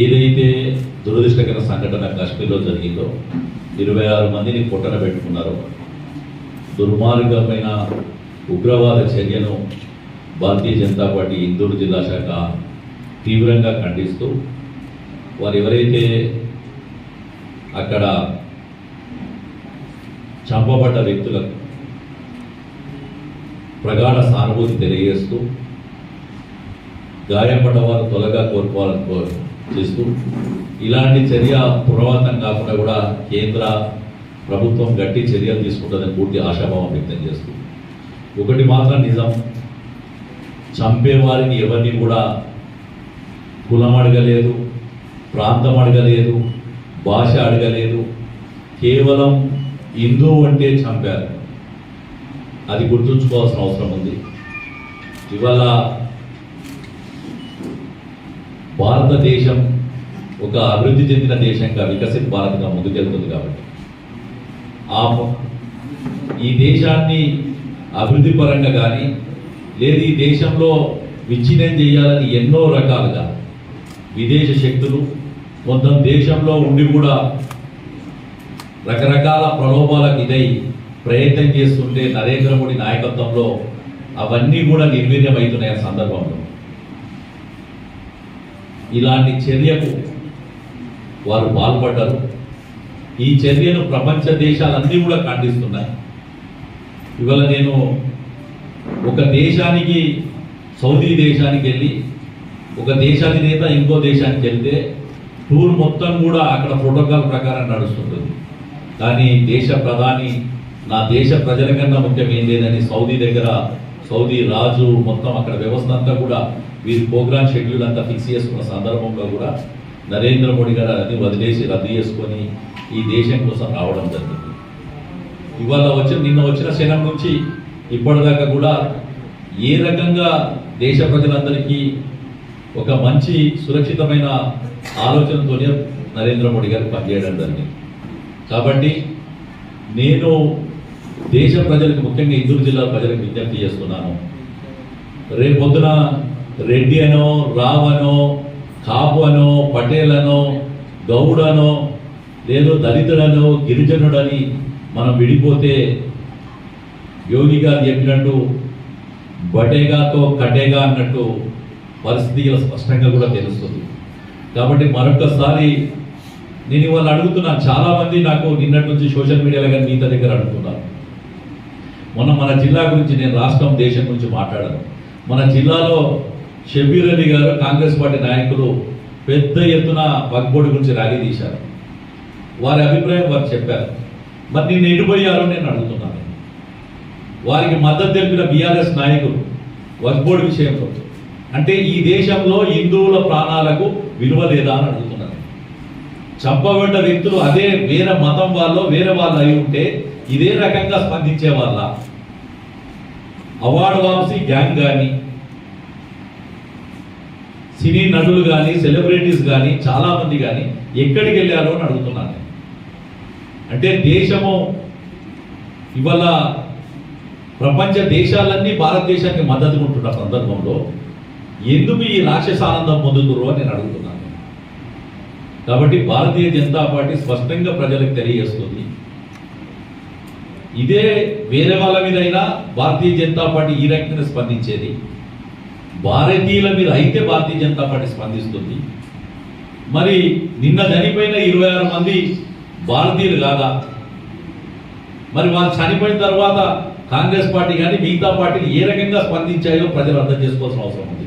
ఏదైతే దురదృష్టకర సంఘటన కాశ్మీర్లో జరిగిందో ఇరవై ఆరు మందిని పొట్టన పెట్టుకున్నారో దుర్మార్గమైన ఉగ్రవాద చర్యను భారతీయ జనతా పార్టీ ఇందూరు జిల్లా శాఖ తీవ్రంగా ఖండిస్తూ వారు ఎవరైతే అక్కడ చంపబడ్డ వ్యక్తులకు ప్రగాఢ సానుభూతి తెలియజేస్తూ గాయపడ్డ వారు త్వరగా కోరుకోవాలని కో- చేస్తూ ఇలాంటి చర్య పునరావృతం కాకుండా కూడా కేంద్ర ప్రభుత్వం గట్టి చర్యలు తీసుకుంటుందని పూర్తి ఆశాభావం వ్యక్తం చేస్తూ ఒకటి మాత్రం నిజం. చంపేవారిని ఎవరిని కూడా కులం అడగలేదు ప్రాంతం అడగలేదు భాష అడగలేదు. కేవలం హిందూ అంటే చంపారు. అది గుర్తుంచుకోవాల్సిన అవసరం ఉంది. ఇవాళ భారతదేశం ఒక అభివృద్ధి చెందిన దేశంగా వికసిత్ భారత్గా ముందుకెళ్తుంది కాబట్టి. ఆ ఈ దేశాన్ని అభివృద్ధి పరంగా కానీ లేదు ఈ దేశంలో విచ్ఛిన్నం చేయాలని ఎన్నో రకాలుగా విదేశ శక్తులు కొంత దేశంలో ఉండి కూడా రకరకాల ప్రలోభాలకు ఇదై ప్రయత్నం చేస్తుంటే నరేంద్ర మోడీ నాయకత్వంలో అవన్నీ కూడా నిర్వీర్యమవుతున్నాయి ఆ సందర్భంలో. ఇలాంటి చర్యకు వారు పాల్పడ్డారు. ఈ చర్యను ప్రపంచ దేశాలన్నీ కూడా ఖండిస్తున్నాయి. ఇవాళ నేను ఒక దేశానికి సౌదీ దేశానికి వెళ్ళి ఒక దేశాధినేత ఇంకో దేశానికి వెళ్తే టూర్ మొత్తం కూడా అక్కడ ప్రోటోకాల్ ప్రకారం నడుస్తుంటుంది. కానీ దేశ ప్రధాని నా దేశ ప్రజల కన్నా ముఖ్యం ఏం లేదని సౌదీ దగ్గర సౌదీ రాజు మొత్తం అక్కడ వ్యవస్థ అంతా కూడా వీరి ప్రోగ్రామ్ షెడ్యూల్ అంతా ఫిక్స్ చేసుకున్న సందర్భంలో కూడా నరేంద్ర మోడీ గారు అన్ని వదిలేసి రద్దు చేసుకొని ఈ దేశం కోసం రావడం జరిగింది. ఇవాళ వచ్చిన నిన్న వచ్చిన క్షణం నుంచి ఇప్పటిదాకా కూడా ఏ రకంగా దేశ ప్రజలందరికీ ఒక మంచి సురక్షితమైన ఆలోచనతోనే నరేంద్ర మోడీ గారు పనిచేయడం జరిగింది. కాబట్టి నేను దేశ ప్రజలకు ముఖ్యంగా ఇందూరు జిల్లా ప్రజలకు విజ్ఞప్తి చేస్తున్నాను. రేపొద్దున రెడ్డి అనో రావ్ అనో కాపు అనో పటేల్ అనో గౌడనో లేదో దళితుడనో గిరిజనుడని మనం విడిపోతే యోగి గారు చెప్పినట్టు బటేగాతో కటేగా అన్నట్టు పరిస్థితి స్పష్టంగా కూడా తెలుస్తుంది. కాబట్టి మరొకసారి నేను ఇవాళ అడుగుతున్నాను. చాలా మంది నాకు నిన్నటి నుంచి సోషల్ మీడియాలో కానీ మీతో దగ్గర అడుగుతున్నారు. మొన్న మన జిల్లా గురించి నేను రాష్ట్రం దేశం గురించి మాట్లాడాను. మన జిల్లాలో షబీర్ అలీ గారు కాంగ్రెస్ పార్టీ నాయకులు పెద్ద ఎత్తున వక్బోర్డు గురించి ర్యాలీ తీశారు. వారి అభిప్రాయం వారు చెప్పారు. మరి నేను ఎడిపోయారో నేను అడుగుతున్నాను. వారికి మద్దతు తెలిపిన బీఆర్ఎస్ నాయకులు వక్బోర్డు విషయంలో. అంటే ఈ దేశంలో హిందువుల ప్రాణాలకు విలువ లేదా అని అడుగుతున్నాను చంపబడ్డ వ్యక్తులు అదే వేరే మతం వాళ్ళు వేరే వాళ్ళు అయి ఉంటే ఇదే రకంగా స్పందించే వాళ్ళ అవార్డు వాంసి గ్యాంగ్ కానీ సినీ నటులు కానీ సెలబ్రిటీస్ కానీ చాలామంది కానీ ఎక్కడికి వెళ్ళారో అని అడుగుతున్నాను అంటే దేశము ఇవాళ ప్రపంచ దేశాలన్నీ భారతదేశానికి మద్దతు ఉంటున్న సందర్భంలో ఎందుకు ఈ రాక్షస ఆనందం పొందుతురు అని నేను అడుగుతున్నాను కాబట్టి భారతీయ జనతా పార్టీ స్పష్టంగా ప్రజలకు తెలియజేస్తుంది. ఇదే వేరే వాళ్ళ మీద అయినా భారతీయ జనతా పార్టీ ఈ రకంగా స్పందించేది. భారతీయుల మీద అయితే భారతీయ జనతా పార్టీ స్పందిస్తుంది. మరి నిన్న చనిపోయిన ఇరవై ఆరు మంది భారతీయులు కాదా? మరి వాళ్ళు చనిపోయిన తర్వాత కాంగ్రెస్ పార్టీ కానీ మిగతా పార్టీలు ఏ రకంగా స్పందించాయో ప్రజలు అర్థం చేసుకోవాల్సిన అవసరం ఉంది.